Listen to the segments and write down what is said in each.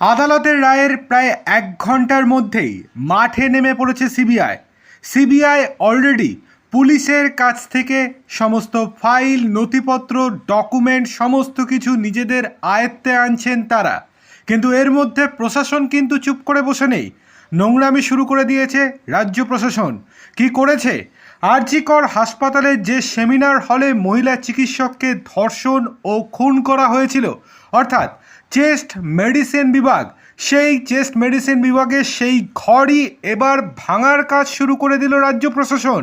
আদালতের রায়ের প্রায় এক ঘণ্টার মধ্যেই মাঠে নেমে পড়েছে সিবিআই। সিবিআই অলরেডি পুলিশের কাছ থেকে সমস্ত ফাইল, নথিপত্র ডকুমেন্ট সমস্ত কিছু নিজেদের আয়ত্তে আনছেন তারা। কিন্তু এর মধ্যে প্রশাসন কিন্তু চুপ করে বসে নেই। নোংরামি শুরু করে দিয়েছে রাজ্য প্রশাসন। কি করেছে? আরজিকর হাসপাতালে যে সেমিনার হলে মহিলা চিকিৎসককে ধর্ষণ ও খুন করা হয়েছিল, অর্থাৎ চেস্ট মেডিসিন বিভাগ, সেই চেস্ট মেডিসিন বিভাগের সেই ঘরই এবার ভাঙার কাজ শুরু করে দিল রাজ্য প্রশাসন।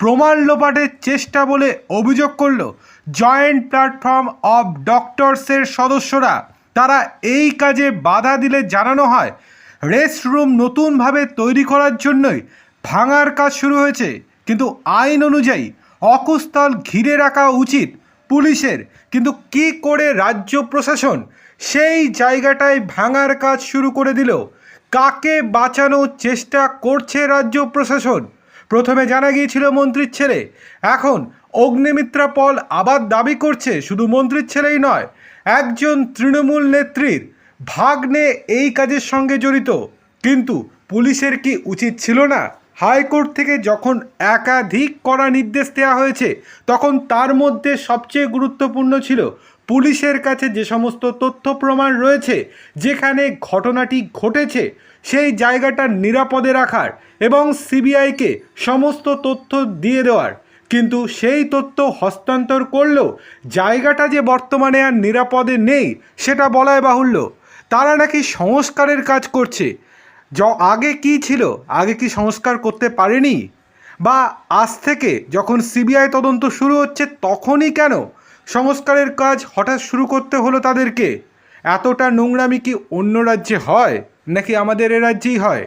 প্রমাণ লোপাটের চেষ্টা বলে অভিযোগ করল জয়েন্ট প্ল্যাটফর্ম অব ডক্টরসের সদস্যরা। তারা এই কাজে বাধা দিলে জানানো হয় রেস্ট রুম নতুনভাবে তৈরি করার জন্যই ভাঙার কাজ শুরু হয়েছে। কিন্তু আইন অনুযায়ী অকুস্থল ঘিরে রাখা উচিত পুলিশের। কিন্তু কি করে রাজ্য প্রশাসন সেই জায়গাটায় ভাঙার কাজ শুরু করে দিল? কাকে বাঁচানোর চেষ্টা করছে রাজ্য প্রশাসন? প্রথমে জানা গিয়েছিল মন্ত্রীর ছেলে। এখন অগ্নিমিত্রা পল আবার দাবি করছে শুধু মন্ত্রীর ছেলেই নয়, একজন তৃণমূল নেত্রীর ভাগ্নে এই কাজের সঙ্গে জড়িত। কিন্তু পুলিশের কি উচিত ছিল না? হাইকোর্ট থেকে যখন একাধিক করা নির্দেশ দেওয়া হয়েছে, তখন তার মধ্যে সবচেয়ে গুরুত্বপূর্ণ ছিল পুলিশের কাছে যে সমস্ত তথ্য প্রমাণ রয়েছে, যেখানে ঘটনাটি ঘটেছে, সেই জায়গাটা নিরাপদে রাখার এবং সিবিআইকে সমস্ত তথ্য দিয়ে দেওয়ার। কিন্তু সেই তথ্য হস্তান্তর করলেও জায়গাটা যে বর্তমানে আর নিরাপদে নেই, সেটা বলায় বাহুল্য। তারা নাকি সংস্কারের কাজ করছে। য, আগে কি ছিল? আগে কি সংস্কার করতে পারেনি? বা আজ থেকে যখন সিবিআই তদন্ত শুরু হচ্ছে, তখনই কেন সংস্কারের কাজ হঠাৎ শুরু করতে হলো তাদেরকে? এতটা নোংরামি কি অন্য রাজ্যে হয়? নাকি আমাদের এ রাজ্যেই হয়?